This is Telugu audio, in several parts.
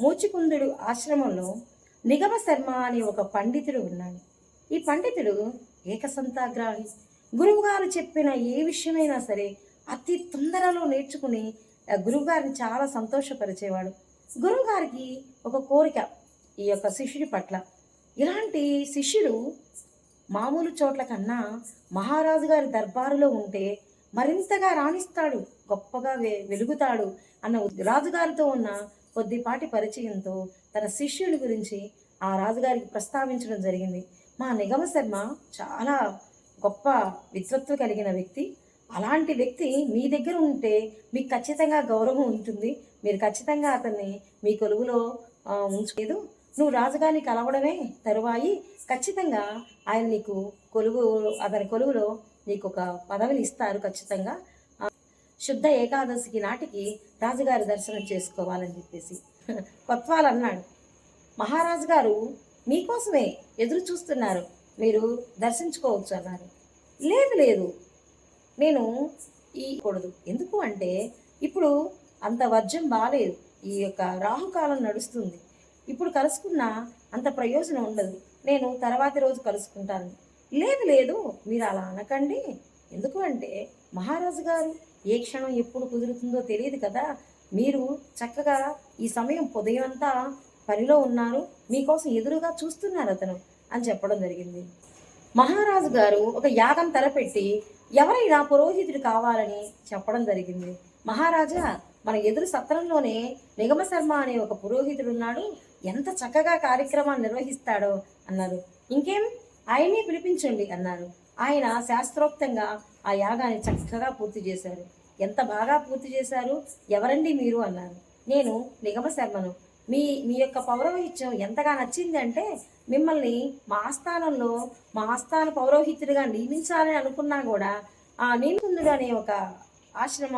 మూచికుందుడు ఆశ్రమంలో నిగమ శర్మ అనే ఒక పండితుడు ఉన్నాడు. ఈ పండితుడు ఏకసంతాగ్రాహి. గురువుగారు చెప్పిన ఏ విషయమైనా సరే అతి తొందరలో నేర్చుకుని గురువుగారిని చాలా సంతోషపరిచేవాడు. గురువుగారికి ఒక కోరిక ఈ యొక్క శిష్యుడి పట్ల. ఇలాంటి శిష్యుడు మామూలు చోట్ల కన్నా మహారాజు గారి దర్బారులో ఉంటే మరింతగా రాణిస్తాడు గొప్పగా వె వెలుగుతాడు అన్న రాజుగారితో ఉన్న కొద్దిపాటి పరిచయంతో తన శిష్యుల గురించి ఆ రాజుగారికి ప్రస్తావించడం జరిగింది. మా నిగమ శర్మ చాలా గొప్ప విద్వత్తు కలిగిన వ్యక్తి. అలాంటి వ్యక్తి మీ దగ్గర ఉంటే మీకు ఖచ్చితంగా గౌరవం ఉంటుంది. మీరు ఖచ్చితంగా అతన్ని మీ కొలువులో ఉంచలేదు నువ్వు రాజుగారిని కలవడమే తరువాయి. ఖచ్చితంగా ఆయన నీకు కొలువు అతని కొలువులో నీకు ఒక పదవిని ఇస్తారు ఖచ్చితంగా. శుద్ధ ఏకాదశికి నాటికి రాజుగారి దర్శనం చేసుకోవాలని చెప్పేసి. కొత్వాలు అన్నాడు. మహారాజు గారు మీకోసమే ఎదురు చూస్తున్నారు. మీరు దర్శించుకోవచ్చు అన్నారు. లేదు లేదు. నేను ఈ కూడదు. ఎందుకు అంటే ఇప్పుడు అంత వర్జం బాలేదు. ఈ యొక్క రాహుకాలం నడుస్తుంది. ఇప్పుడు కలుసుకున్నా అంత ప్రయోజనం ఉండదు. నేను తర్వాతి రోజు కలుసుకుంటాను. లేదు లేదు. మీరు అలా అనకండి. ఎందుకు అంటే మహారాజు గారు ఏ క్షణం ఎప్పుడు కుదురుతుందో తెలియదు కదా. మీరు చక్కగా ఈ సమయం ఉదయం అంతా పనిలో ఉన్నారు. మీకోసం ఎదురుగా చూస్తున్నారు అతను అని చెప్పడం జరిగింది. మహారాజు గారు ఒక యాగం తలపెట్టి ఎవరైనా పురోహితుడు కావాలని చెప్పడం జరిగింది. మహారాజా మన ఎదురు సత్రంలోనే నిగమ శర్మ అనే ఒక పురోహితుడు ఉన్నాడు. ఎంత చక్కగా కార్యక్రమాన్ని నిర్వహిస్తాడో అన్నారు. ఇంకేం? ఆయనే పిలిపించండి అన్నారు. ఆయన శాస్త్రోక్తంగా ఆ యాగాన్ని చక్కగా పూర్తి చేశారు. ఎంత బాగా పూర్తి చేశారు? ఎవరండి మీరు అన్నారు. నేను నిగమ శర్మను. మీ మీ యొక్క పౌరోహిత్యం ఎంతగా నచ్చింది అంటే మిమ్మల్ని మా ఆస్థానంలో మా ఆస్థాన పౌరోహితుడిగా నియమించాలని అనుకున్నా కూడా ఆ నీలకుందుడు అనే ఒక ఆశ్రమ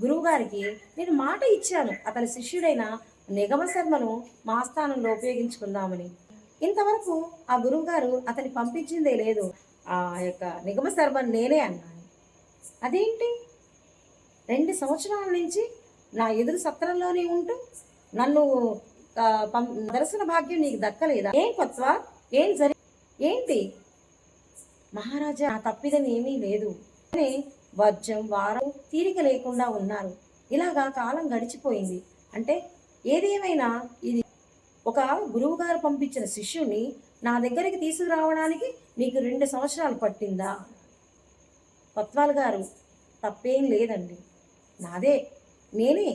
గురువు గారికి నేను మాట ఇచ్చాను. అతని శిష్యుడైన నిగమ శర్మను మా ఆస్థానంలో ఉపయోగించుకుందామని. ఇంతవరకు ఆ గురువు గారు పంపించిందే లేదు. ఆ యొక్క నిగమ శర్మను నేనే అన్నాను. అదేంటి? రెండు సంవత్సరాల నుంచి నా ఎదురు సత్రంలోనే ఉంటూ నన్ను పం- దర్శన భాగ్యం నీకు దక్కలేదా? ఏం కొత్త ఏం జరి ఏంటి? మహారాజా నా తప్పిదని ఏమీ లేదు. కానీ వజ్రం వారం తీరిక లేకుండా ఉన్నారు. ఇలాగా కాలం గడిచిపోయింది. అంటే ఏదేమైనా ఇది ఒక గురువు గారు పంపించిన శిష్యుని నా దగ్గరికి తీసుకురావడానికి నీకు రెండు సంవత్సరాలు పట్టిందా? కొత్వాల్ గారు తప్పేం లేదండి. నాదే నేనే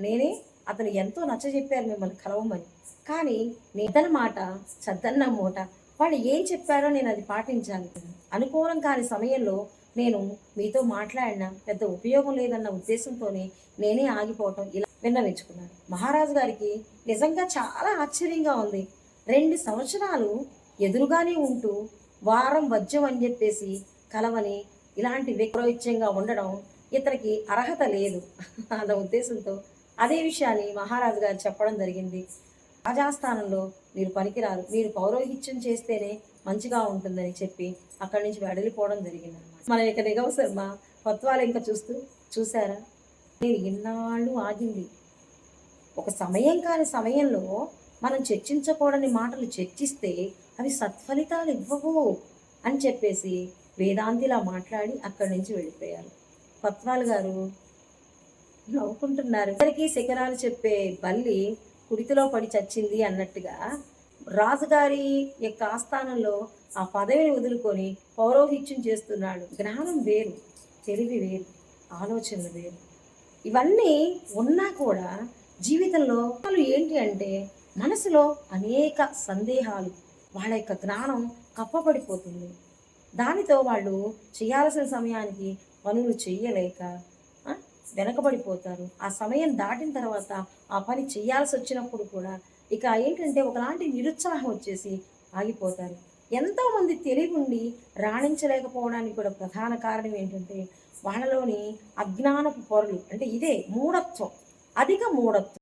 నేనే అతను ఎంతో నచ్చ చెప్పారు మిమ్మల్ని కలవమని. కానీ నేతన మాట చద్దన్న మూట వాళ్ళు ఏం చెప్పారో నేను అది పాటించాను. అనుకూలం కాని సమయంలో నేను మీతో మాట్లాడిన పెద్ద ఉపయోగం లేదన్న ఉద్దేశంతోనే నేనే ఆగిపోవటం ఇలా విన్నవించుకున్నాను మహారాజు గారికి నిజంగా చాలా ఆశ్చర్యంగా ఉంది. రెండు సంవత్సరాలు ఎదురుగానే ఉంటూ వారం వజ్యం అని చెప్పేసి కలవని ఇలాంటి విక్రోయిత్యంగా ఉండడం ఇతనికి అర్హత లేదు అన్న ఉద్దేశంతో అదే విషయాన్ని మహారాజు గారు చెప్పడం జరిగింది. రాజాస్థానంలో మీరు పనికిరారు. మీరు పౌరోహిత్యం చేస్తేనే మంచిగా ఉంటుందని చెప్పి అక్కడి నుంచి వెడలిపోవడం జరిగింది అనమాట మన యొక్క నిఘవ శర్మ తత్వాలు ఇంకా చూస్తూ చూసారా నేను ఇన్నాళ్ళు ఆగింది. ఒక సమయం కాని సమయంలో మనం చర్చించకూడని మాటలు చర్చిస్తే అవి సత్ఫలితాలు ఇవ్వవు అని చెప్పేసి వేదాంతిలా మాట్లాడి అక్కడి నుంచి వెళ్ళిపోయారు. కొత్వాల్ గారు నవ్వుకుంటున్నారు. ఇద్దరికి శిఖరాలు చెప్పే బల్లి కుడితిలో పడి చచ్చింది అన్నట్టుగా రాజుగారి యొక్క ఆస్థానంలో ఆ పదవిని వదులుకొని పౌరోహిత్యం చేస్తున్నాడు. జ్ఞానం వేరు తెలివి వేరు ఆలోచనలు వేరు. ఇవన్నీ ఉన్నా కూడా జీవితంలో ఏంటి అంటే మనసులో అనేక సందేహాలు వాళ్ళ యొక్క జ్ఞానం కప్పబడిపోతుంది. దానితో వాళ్ళు చేయాల్సిన సమయానికి పనులు చేయలేక వెనకబడిపోతారు. ఆ సమయం దాటిన తర్వాత ఆ పని చేయాల్సి వచ్చినప్పుడు కూడా ఇక ఏంటంటే ఒకలాంటి నిరుత్సాహం వచ్చేసి ఆగిపోతారు. ఎంతోమంది తెలివిండి తెలివి ఉండి రాణించలేకపోవడానికి కూడా ప్రధాన కారణం ఏంటంటే వాళ్ళలోని అజ్ఞానపు పొరలు. అంటే ఇదే మూఢత్వం. అధిక మూఢత్వం.